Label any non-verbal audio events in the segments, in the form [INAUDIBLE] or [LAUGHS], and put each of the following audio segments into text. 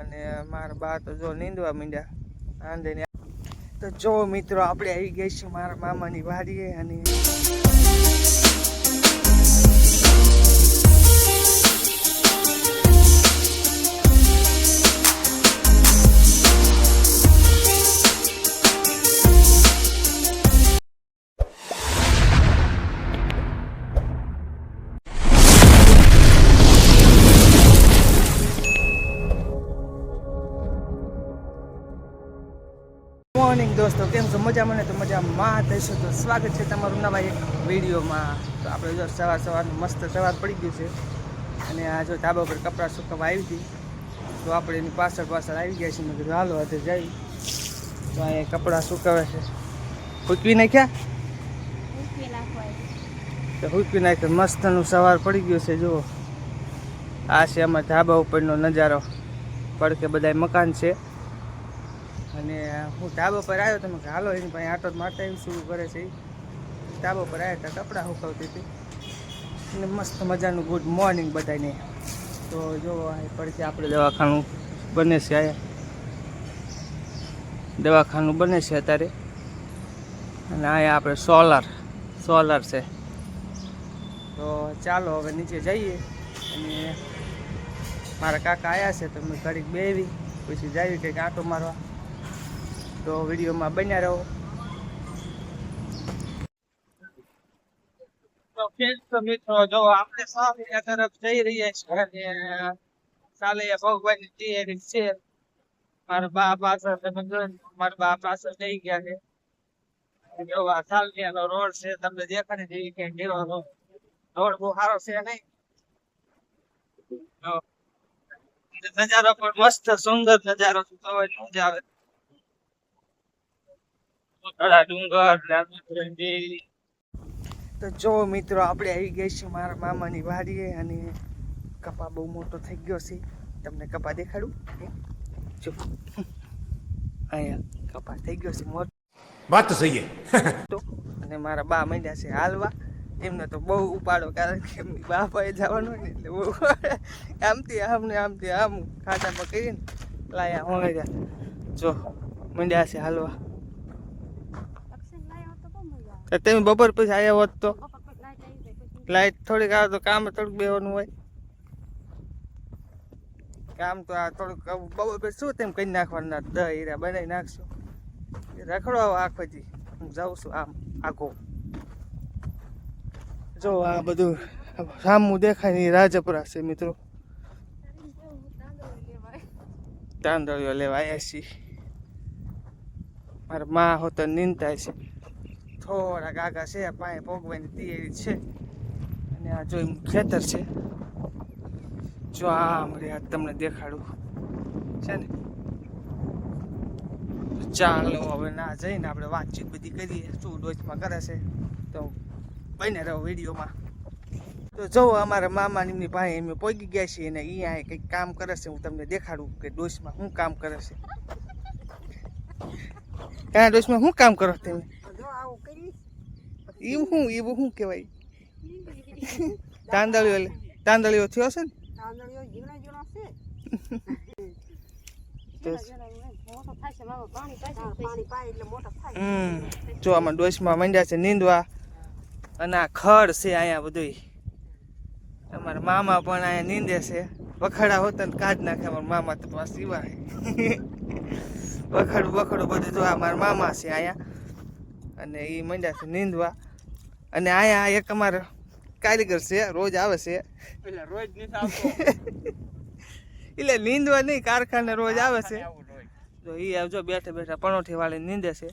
અને મારા બા તો જો નીંદવા માંડ્યા. આંધે તો જો મિત્રો, આપણે આવી ગયા છીએ મારા મામાની વાડીએ અને કેમ છો મજા મને તો મજામાં થઈશું તો સ્વાગત છે તમારું નવા એક વિડીયોમાં. તો આપણે જો સવાર સવારનું મસ્ત સવાર પડી ગયું છે. અને આ જો ધાબા પર કપડાં સુકવવા આવી હતી. તો આપણે એની પાછળ પાછળ આવી ગયા છીએ. મેં કીધું હાલો હાથે જઈ. તો અહીંયા કપડાં સુકાવે છે. સૂકવી નાખ્યા? તો સૂકવી નાખ્યા. મસ્તનું સવાર પડી ગયું છે જુઓ. આ છે અમારા ધાબા ઉપરનો નજારો. પડકે બધા મકાન છે. અને હું ધાબા પર આવ્યો તમે હાલો, એની પાસે આટો માટે શું કરે છે. ધાબા પર આવ્યા હતા કપડાં સુકવતી હતી. અને મસ્ત મજાનું ગુડ મોર્નિંગ બધાને. તો જો પડતી આપણે દવાખાનું બને છે અહીંયા દવાખાનું બને છે અત્યારે. અને અહીંયા આપણે સોલાર સોલાર છે. તો ચાલો, હવે નીચે જઈએ. અને મારા કાકા આવ્યા છે તો મેં ઘડીક બેવી પછી જઈએ, કંઈક આંટો મારવા. તો વિડીયોમાં બન્યા રહો. મિત્રો, જો આપણે તૈયારી છે. રોડ છે, તમને દેખાડી જેવી કે રોડ રોડ બહુ સારો છે નહીં. નજારો પણ મસ્ત, સુંદર નજારો તો મજા આવે તો જો મિત્રો આપણે આવી ગયા છીએ મારા મામાની વાડીએ અને કપા બહુ મોટો થઈ ગયો છે. તમને કપા દેખાડું? જો. અહીંયા કપા થઈ ગયો છે મોટો. વાત તો સહી તો અને મારા બા મહિના છે હાલવા. એમને તો બહુ ઉપાડો કારણ કે એમની બા પાસે જવાનું ને એટલે બહુ આમથી આમ ને આમથી આમ ખાટામાં કરીને લાયા હોય જો મંડ્યા છે હાલવા. તમે બપોર પછી આવ્યા હોત તો? લાઈટ થોડીક આવે તો કામ થોડુંક બેવાનું હોય. કામ તો આ થોડુંક બપોર પછી શું તેમ કરી નાખવાના? દહ હીરા બનાવી નાખશું. રખડો આખો પછી હું જાઉં છું આમ આખો જો આ બધું સામું દેખાય ને એ રાજપુરા છે મિત્રો. તાંદળીઓ લેવા આવ્યા છીએ. મારા મા હોતો નીંદતા છે. થોડા ગાગા છે પાસે ભોગવાની તૈયારી છે. અને આ જો ખેતર છે. જો આમ રે તમને દેખાડું. છે ને? ચાલો હવે ના જઈને આપણે વાતચીત બધી કરીએ. શું ડોચમાં કરે છે? તો બને રહો વિડીયોમાં. તો જો અમારા મામા એમની પાસે એમ પહોંચી ગયા છે અને અહીંયા કંઈક કામ કરે છે. હું તમને દેખાડું કે ડોશમાં શું કામ કરે છે. ક્યાં ડોશમાં શું કામ કરો તમે? એવું શું એવું શું કહેવાય. તાંદળીઓ તાંદળીઓ થયો છે ને? હમ જો આમાં ડોશમાં મંડ્યા છે નીંદવા. અને આ ખડ છે અહીંયા બધું અમારા મામા પણ અહીંયા નીંદે છે. વખડા હોતા ને કાઢ નાખે અમારા મામા તો પાછા સિવાય. વખડું વખડું બધું જો આ મારા મામા છે અહીંયા. અને એ મંડ્યા છે નીંદવા. અને અહીંયા એક અમારો કારીગર છે રોજ આવે છે. એટલે રોજ [LAUGHS] એટલે નીંદવા નહીં કારખાને રોજ આવે છે. તો એ આવજો બેઠા બેઠા પણોઠી વાળી નીંદે છે.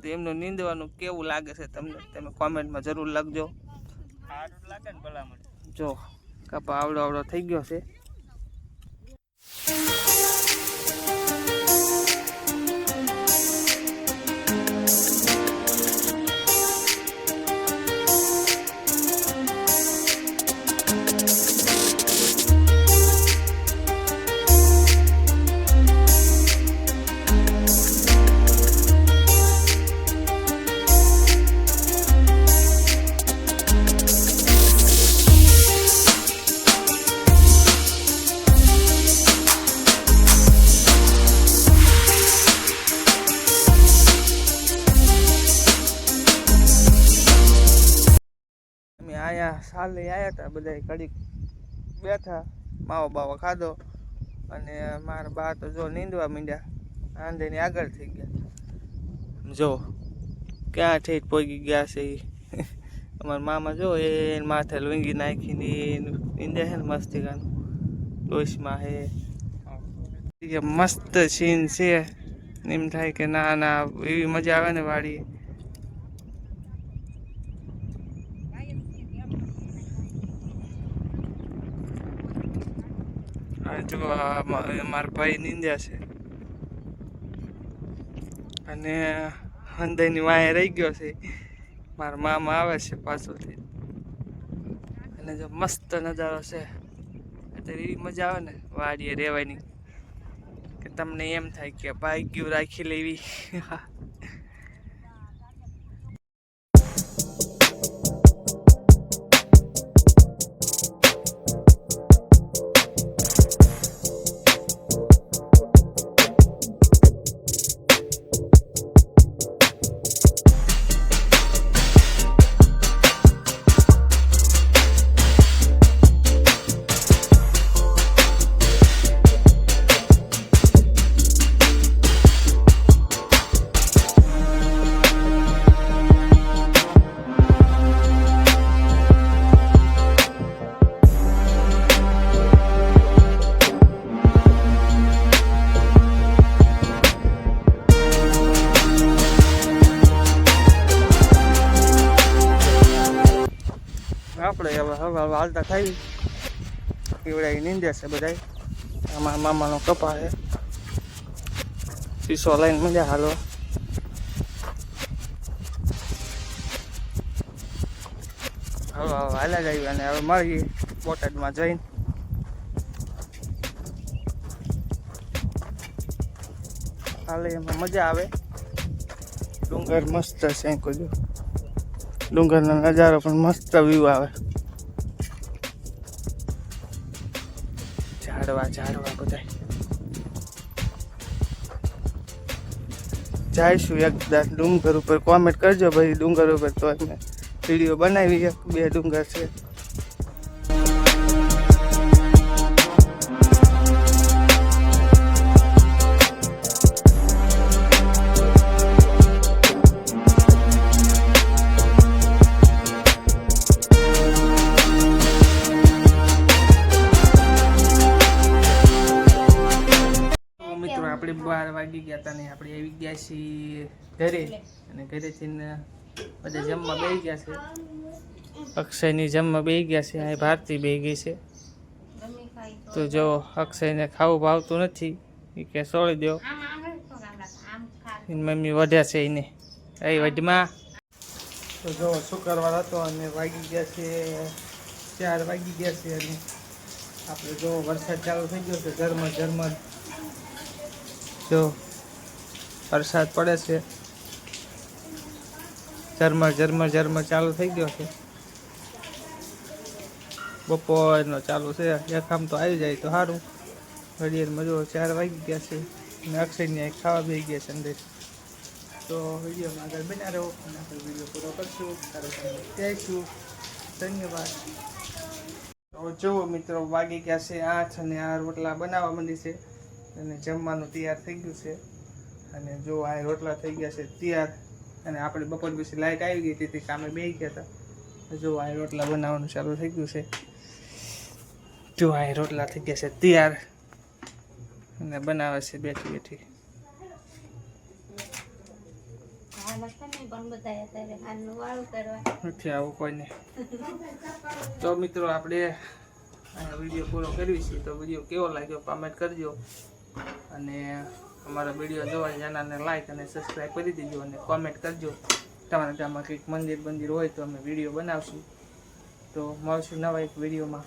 તો એમનું નીંદવાનું કેવું લાગે છે તમને? તમે કોમેન્ટમાં જરૂર લખજો. જો કપા આવડો આવડો થઈ ગયો છે. હાલ આવ્યા હતા બધા ઘડીક બેઠા, માવો બાવો ખાધો અને મારા બા તો જો નીંદવા માંડ્યા આંધેની આગળ થઈ ગયા. જો, ક્યાં ઠેઠ પોગી ગયા છે એ અમારા મામા જો એ માથે લુંગી નાખીને નીંદે છે ને મસ્તી ગાનું ડોશમાં હે. મસ્ત સીન છે. એમ થાય કે ના ના, એવી મજા આવે ને વાડી આ જો મારા ભાઈ નીંદ્યા છે. અને હંદાઈની વાંહે રહી ગયો છે. મારા મામા આવે છે પાછળથી. અને જો મસ્ત નજારો છે. અત્યારે એવી મજા આવે ને, વાડીએ રહેવાની. કે તમને એમ થાય કે ભાગ્યું રાખી લેવી. [LAUGHS] હવે હાલતા થઈ પીવડાવી નીંદે છે બધા આમાં મામાનો કપા છે. શીશો લઈને મજા હાલો. હવે હવે હાલ્યા જઈએ અને હવે મળીએ બોટાદમાં જઈને. હાલે, એમાં મજા આવે. ડુંગર મસ્ત છે કોઈ ડુંગરનો નજારો પણ મસ્ત વ્યૂ આવે. ઝાડવા ઝાડવા બધા જઈશું એક ડુંગર ઉપર. કોમેન્ટ કરજો ભાઈ ડુંગર ઉપર તો અમે વીડિયો બનાવી એક બે ડુંગર છે. બાર વાગી ગયા હતા ને આપણે આવી ગયા છીએ ઘરે. અને ઘરેથી ને બધા જમવા બેસી ગયા છે. અક્ષયની જમવા બેસી ગયા છે. અહીં ભારતી બેસી ગઈ છે. તો જો અક્ષયને ખાવું ભાવતું નથી. એ કે છોડી દો. એની મમ્મી વધ્યા છે એને. એ વઢમાં તો જો શુક્રવાર હતો અને વાગી ગયા છે. ચાર વાગી ગયા છે અને આપણે જો વરસાદ ચાલુ થઈ ગયો છે. ઝરમર ઝરમર જો વરસાદ પડે છે. ઝરમર ઝરમર ઝરમર ચાલુ થઈ ગયો છે. બપોરનો ચાલુ છે. એક આમ તો આવી જાય તો સારું. ઘડિયાળ જો ચાર વાગી ગયા છે. અને અક્ષયને ખાવા બી ગયા છે અંદર. તો વિડીયોમાં આગળ બન્યા રહો. અને આપણે વીડિયો પૂરો કરશું. તમને ધન્યવાદ. તો જુઓ મિત્રો, વાગી ગયા છે આઠ અને આ રોટલા બનાવવા માંડી છે. અને જમવાનું તૈયાર થઈ ગયું છે. અને જો આ રોટલા થઈ ગયા છે તૈયાર અને આપણે બપોર પછી લાઇટ આવી ગઈ તેથી કામે બે ગયા હતા. જો આ રોટલા બનાવવાનું ચાલુ થઈ ગયું છે. જો આ રોટલા થઈ ગયા છે તૈયાર અને બનાવે છે બેઠી બેઠી. નથી આવું કોઈને. તો મિત્રો આપણે વીડિયો પૂરો કરવી છે. તો વીડિયો કેવો લાગ્યો કોમેન્ટ કરજો. અને અમારા વીડિયો જોવા ચેનલને લાઈક અને સબસ્ક્રાઈબ કરી દેજો અને કોમેન્ટ કરજો. તમારા ગામમાં કંઈક મંદિર બંદિર હોય તો અમે વીડિયો બનાવશું. તો મળશું નવા એક વિડીયોમાં.